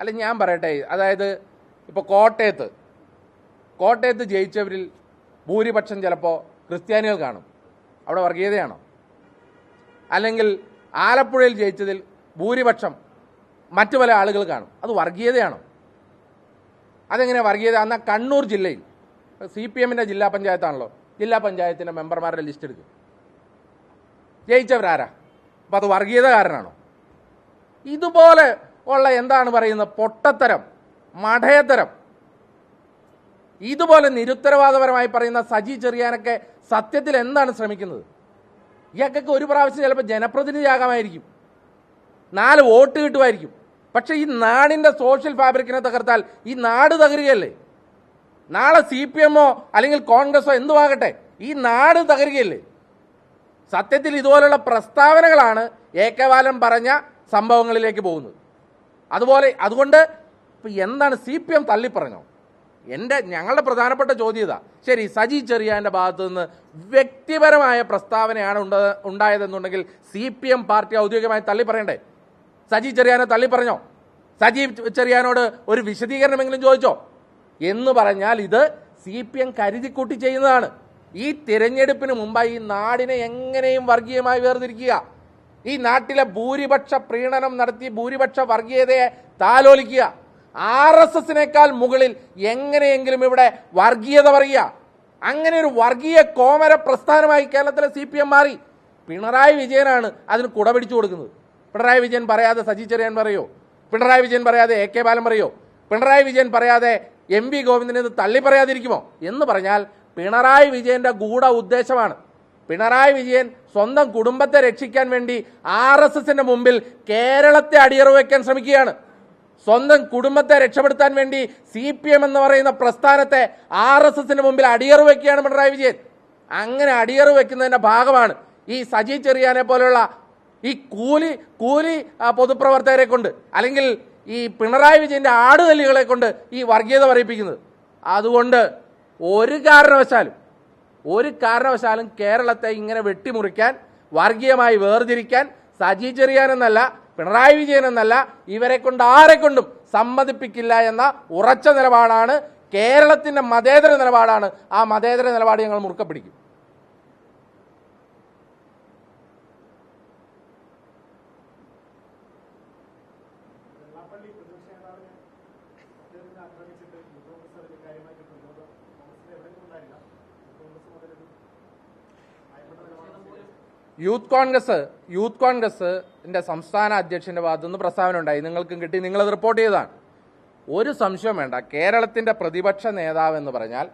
അല്ല ഞാൻ പറയട്ടെ. അതായത് ഇപ്പോൾ കോട്ടയത്ത് കോട്ടയത്ത് ജയിച്ചവരിൽ ഭൂരിപക്ഷം ചിലപ്പോൾ ക്രിസ്ത്യാനികൾ കാണും. അവിടെ വർഗീയതയാണോ? അല്ലെങ്കിൽ ആലപ്പുഴയിൽ ജയിച്ചതിൽ ഭൂരിപക്ഷം മറ്റു പല ആളുകൾ കാണും. അത് വർഗീയതയാണോ? അതെങ്ങനെ വർഗീയത? അന്ന കണ്ണൂർ ജില്ലയിൽ സി പി എമ്മിന്റെ ജില്ലാ പഞ്ചായത്താണല്ലോ ജില്ലാ പഞ്ചായത്തിന്റെ മെമ്പർമാരുടെ ലിസ്റ്റ് എടുക്കും. ജയിച്ചവരാരാ? അപ്പം അത് വർഗീയത വർഗീയതകാരനാണോ? ഇതുപോലെ ഉള്ള എന്താണ് പറയുന്നത്? പൊട്ടത്തരം മഠയത്തരം ഇതുപോലെ നിരുത്തരവാദപരമായി പറയുന്ന സജി ചെറിയാനൊക്കെ സത്യത്തിൽ എന്താണ് ശ്രമിക്കുന്നത്? ഇയാൾക്കൊക്കെ ഒരു പ്രാവശ്യം ചിലപ്പോൾ ജനപ്രതിനിധിയാകാമായിരിക്കും. നാല് വോട്ട് കിട്ടുമായിരിക്കും. പക്ഷേ ഈ നാടിന്റെ സോഷ്യൽ ഫാബ്രിക്കിനെ തകർത്താൽ ഈ നാട് തകരുകയല്ലേ? നാളെ സി പി എമ്മോ അല്ലെങ്കിൽ കോൺഗ്രസോ എന്തുവാകട്ടെ ഈ നാട് തകരുകയല്ലേ? സത്യത്തിൽ ഇതുപോലുള്ള പ്രസ്താവനകളാണ് ബാലൻ പറഞ്ഞ സംഭവങ്ങളിലേക്ക് പോകുന്നത്. അതുപോലെ അതുകൊണ്ട് ഇപ്പം എന്താണ് സി പി എം തള്ളിപ്പറഞ്ഞോ? എന്റെ ഞങ്ങളുടെ പ്രധാനപ്പെട്ട ചോദ്യം ഇതാ. ശരി സജി ചെറിയാന്റെ ഭാഗത്തു നിന്ന് വ്യക്തിപരമായ പ്രസ്താവനയാണ് ഉണ്ട ഉണ്ടായതെന്നുണ്ടെങ്കിൽ സി പി എം പാർട്ടി ഔദ്യോഗികമായി തള്ളിപ്പറയണ്ടേ? സജി ചെറിയാനെ തള്ളിപ്പറഞ്ഞോ? സജി ചെറിയാനോട് ഒരു വിശദീകരണമെങ്കിലും ചോദിച്ചോ? എന്ന് പറഞ്ഞാൽ ഇത് സി പി എം കരുതിക്കൂട്ടി ചെയ്യുന്നതാണ്. ഈ തിരഞ്ഞെടുപ്പിന് മുമ്പായി ഈ നാടിനെ എങ്ങനെയും വർഗീയമായി വേർതിരിക്കുക. ഈ നാട്ടിലെ ഭൂരിപക്ഷ പ്രീണനം നടത്തി ഭൂരിപക്ഷ വർഗീയതയെ താലോലിക്കുക. ആർ എസ് എസിനേക്കാൾ മുകളിൽ എങ്ങനെയെങ്കിലും ഇവിടെ വർഗീയത പറയുക. അങ്ങനെ ഒരു വർഗീയ കോമര പ്രസ്ഥാനമായി കേരളത്തിലെ സി പി എം മാറി. പിണറായി വിജയനാണ് അതിന് കുട പിടിച്ചു കൊടുക്കുന്നത്. പിണറായി വിജയൻ പറയാതെ സജി ചെറിയാൻ പറയോ? പിണറായി വിജയൻ പറയാതെ എ കെ ബാലൻ പറയോ? പിണറായി വിജയൻ പറയാതെ എം വി ഗോവിന്ദനെ തള്ളി പറയാതിരിക്കുമോ? എന്ന് പറഞ്ഞാൽ പിണറായി വിജയന്റെ ഗൂഢ ഉദ്ദേശമാണ്. പിണറായി വിജയൻ സ്വന്തം കുടുംബത്തെ രക്ഷിക്കാൻ വേണ്ടി ആർ എസ് എസിന്റെ മുമ്പിൽ കേരളത്തെ അടിയറവ് വയ്ക്കാൻ ശ്രമിക്കുകയാണ്. സ്വന്തം കുടുംബത്തെ രക്ഷപ്പെടുത്താൻ വേണ്ടി സി പി എം എന്ന് പറയുന്ന പ്രസ്ഥാനത്തെ ആർ എസ് എസിന്റെ മുമ്പിൽ അടിയറവ് വെക്കുകയാണ് പിണറായി വിജയൻ. അങ്ങനെ അടിയറവ് വെക്കുന്നതിന്റെ ഭാഗമാണ് ഈ സജി ചെറിയാനെ പോലെയുള്ള ഈ കൂലി കൂലി പൊതുപ്രവർത്തകരെ കൊണ്ട് അല്ലെങ്കിൽ ഈ പിണറായി വിജയന്റെ ആടുതല്ലികളെ കൊണ്ട് ഈ വർഗീയത പറയിപ്പിക്കുന്നത് അതുകൊണ്ട് ഒരു കാരണവശാലും ഒരു കാരണവശാലും കേരളത്തെ ഇങ്ങനെ വെട്ടിമുറിക്കാൻ വർഗീയമായി വേർതിരിക്കാൻ സജി ചെറിയാൻ എന്നല്ല പിണറായി വിജയൻ എന്നല്ല ഇവരെ കൊണ്ട് ആരെ കൊണ്ടും സമ്മതിപ്പിക്കില്ല എന്ന ഉറച്ച നിലപാടാണ് കേരളത്തിന്റെ മതേതര നിലപാടാണ്. ആ മതേതര നിലപാട് ഞങ്ങൾ മുറുക്ക പിടിക്കും. യൂത്ത് കോൺഗ്രസ് യൂത്ത് കോൺഗ്രസിന്റെ സംസ്ഥാന അധ്യക്ഷന്റെ ഭാഗത്തുനിന്ന് പ്രസ്താവന ഉണ്ടായി നിങ്ങൾക്കും കിട്ടി. നിങ്ങളത് റിപ്പോർട്ട് ചെയ്തതാണ്. ഒരു സംശയം വേണ്ട. കേരളത്തിന്റെ പ്രതിപക്ഷ നേതാവ് എന്ന് പറഞ്ഞാൽ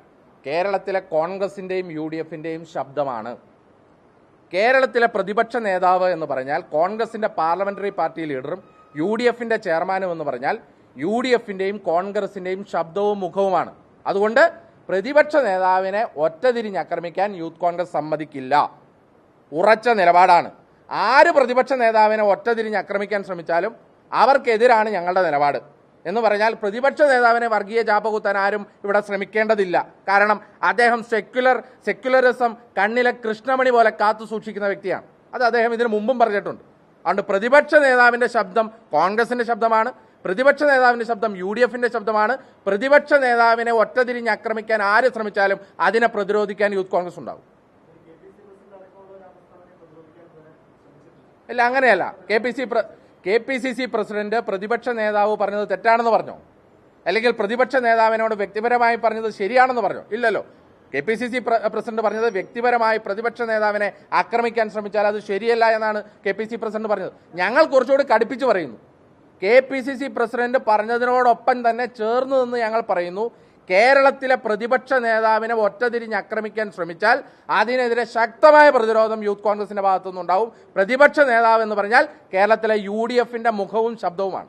കേരളത്തിലെ കോൺഗ്രസിന്റെയും യു ഡി എഫിന്റെയും ശബ്ദമാണ്. കേരളത്തിലെ പ്രതിപക്ഷ നേതാവ് എന്ന് പറഞ്ഞാൽ കോൺഗ്രസിന്റെ പാർലമെന്ററി പാർട്ടി ലീഡറും യു ഡി എഫിന്റെ ചെയർമാനും എന്ന് പറഞ്ഞാൽ യു ഡി എഫിന്റെയും കോൺഗ്രസിന്റെയും ശബ്ദവും മുഖവുമാണ്. അതുകൊണ്ട് പ്രതിപക്ഷ നേതാവിനെ ഒറ്റതിരിഞ്ഞ് ആക്രമിക്കാൻ യൂത്ത് കോൺഗ്രസ് സമ്മതിക്കില്ല. ഉറച്ച നിലപാടാണ്. ആര് പ്രതിപക്ഷ നേതാവിനെ ഒറ്റതിരിഞ്ഞ് ആക്രമിക്കാൻ ശ്രമിച്ചാലും അവർക്കെതിരാണ് ഞങ്ങളുടെ നിലപാട്. എന്ന് പറഞ്ഞാൽ പ്രതിപക്ഷ നേതാവിനെ വർഗീയ ചാപ്പകുത്താൻ ആരും ഇവിടെ ശ്രമിക്കേണ്ടതില്ല. കാരണം അദ്ദേഹം സെക്യുലർ സെക്യുലറിസം കണ്ണിലെ കൃഷ്ണമണി പോലെ കാത്തു സൂക്ഷിക്കുന്ന വ്യക്തിയാണ്. അത് അദ്ദേഹം ഇതിനു മുമ്പും പറഞ്ഞിട്ടുണ്ട്. അതുകൊണ്ട് പ്രതിപക്ഷ നേതാവിന്റെ ശബ്ദം കോൺഗ്രസിന്റെ ശബ്ദമാണ്. പ്രതിപക്ഷ നേതാവിന്റെ ശബ്ദം യു ഡി എഫിന്റെ ശബ്ദമാണ്. പ്രതിപക്ഷ നേതാവിനെ ഒറ്റതിരിഞ്ഞ് ആക്രമിക്കാൻ ആര് ശ്രമിച്ചാലും അതിനെ പ്രതിരോധിക്കാൻ യൂത്ത് കോൺഗ്രസ് ഉണ്ടാവും. ഇല്ല അങ്ങനെയല്ല. K P C K P C C president പ്രതിപക്ഷ നേതാവ് പറഞ്ഞത് തെറ്റാണെന്ന് പറഞ്ഞോ? അല്ലെങ്കിൽ പ്രതിപക്ഷ നേതാവിനോട് വ്യക്തിപരമായി പറഞ്ഞത് ശരിയാണെന്ന് പറഞ്ഞോ? ഇല്ലല്ലോ. K P C C president പറഞ്ഞത് വ്യക്തിപരമായി പ്രതിപക്ഷ നേതാവിനെ ആക്രമിക്കാൻ ശ്രമിച്ചാൽ അത് ശരിയല്ല എന്നാണ് കെ പി സി പ്രസിഡന്റ് പറഞ്ഞത്. ഞങ്ങൾ കുറച്ചുകൂടി കടുപ്പിച്ച് പറയുന്നു. K P C C president പറഞ്ഞതിനോടൊപ്പം തന്നെ ചേർന്ന് നിന്ന് ഞങ്ങൾ പറയുന്നു കേരളത്തിലെ പ്രതിപക്ഷ നേതാവിനെ ഒറ്റതിരിഞ്ഞ് ആക്രമിക്കാൻ ശ്രമിച്ചാൽ അതിനെതിരെ ശക്തമായ പ്രതിരോധം യൂത്ത് കോൺഗ്രസിന്റെ ഭാഗത്തുനിന്നുണ്ടാവും. പ്രതിപക്ഷ നേതാവ് എന്ന് പറഞ്ഞാൽ കേരളത്തിലെ യു മുഖവും ശബ്ദവുമാണ്.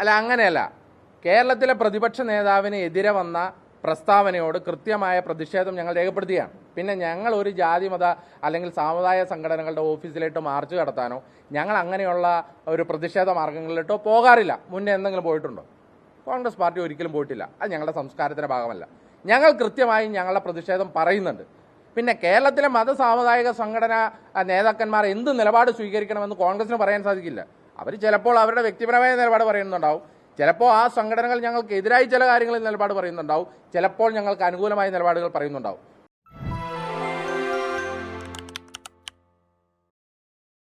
അല്ല അങ്ങനെയല്ല. കേരളത്തിലെ പ്രതിപക്ഷ നേതാവിന് എതിരെ വന്ന പ്രസ്താവനയോട് കൃത്യമായ പ്രതിഷേധം ഞങ്ങൾ രേഖപ്പെടുത്തുകയാണ്. പിന്നെ ഞങ്ങൾ ഒരു ജാതി മത അല്ലെങ്കിൽ സാമുദായ സംഘടനകളുടെ ഓഫീസിലേട്ടോ മാർച്ച് നടത്താനോ ഞങ്ങൾ അങ്ങനെയുള്ള ഒരു പ്രതിഷേധ മാർഗങ്ങളിലോട്ടോ പോകാറില്ല. മുന്നേ എന്തെങ്കിലും പോയിട്ടുണ്ടോ? കോൺഗ്രസ് പാർട്ടി ഒരിക്കലും പോയിട്ടില്ല. അത് ഞങ്ങളുടെ സംസ്കാരത്തിന്റെ ഭാഗമല്ല. ഞങ്ങൾ കൃത്യമായും ഞങ്ങളുടെ പ്രതിഷേധം പറയുന്നുണ്ട്. പിന്നെ കേരളത്തിലെ മത സാമുദായിക സംഘടന നേതാക്കന്മാർ എന്ത് നിലപാട് സ്വീകരിക്കണമെന്ന് കോൺഗ്രസിന് പറയാൻ സാധിക്കില്ല. അവർ ചിലപ്പോൾ അവരുടെ വ്യക്തിപരമായ നിലപാട് പറയുന്നുണ്ടാവും. ചിലപ്പോൾ ആ സംഘടനകൾ ഞങ്ങൾക്ക് എതിരായി ചില കാര്യങ്ങളിൽ നിലപാട് പറയുന്നുണ്ടാവും. ചിലപ്പോൾ ഞങ്ങൾക്ക് അനുകൂലമായ നിലപാടുകൾ പറയുന്നുണ്ടാവും.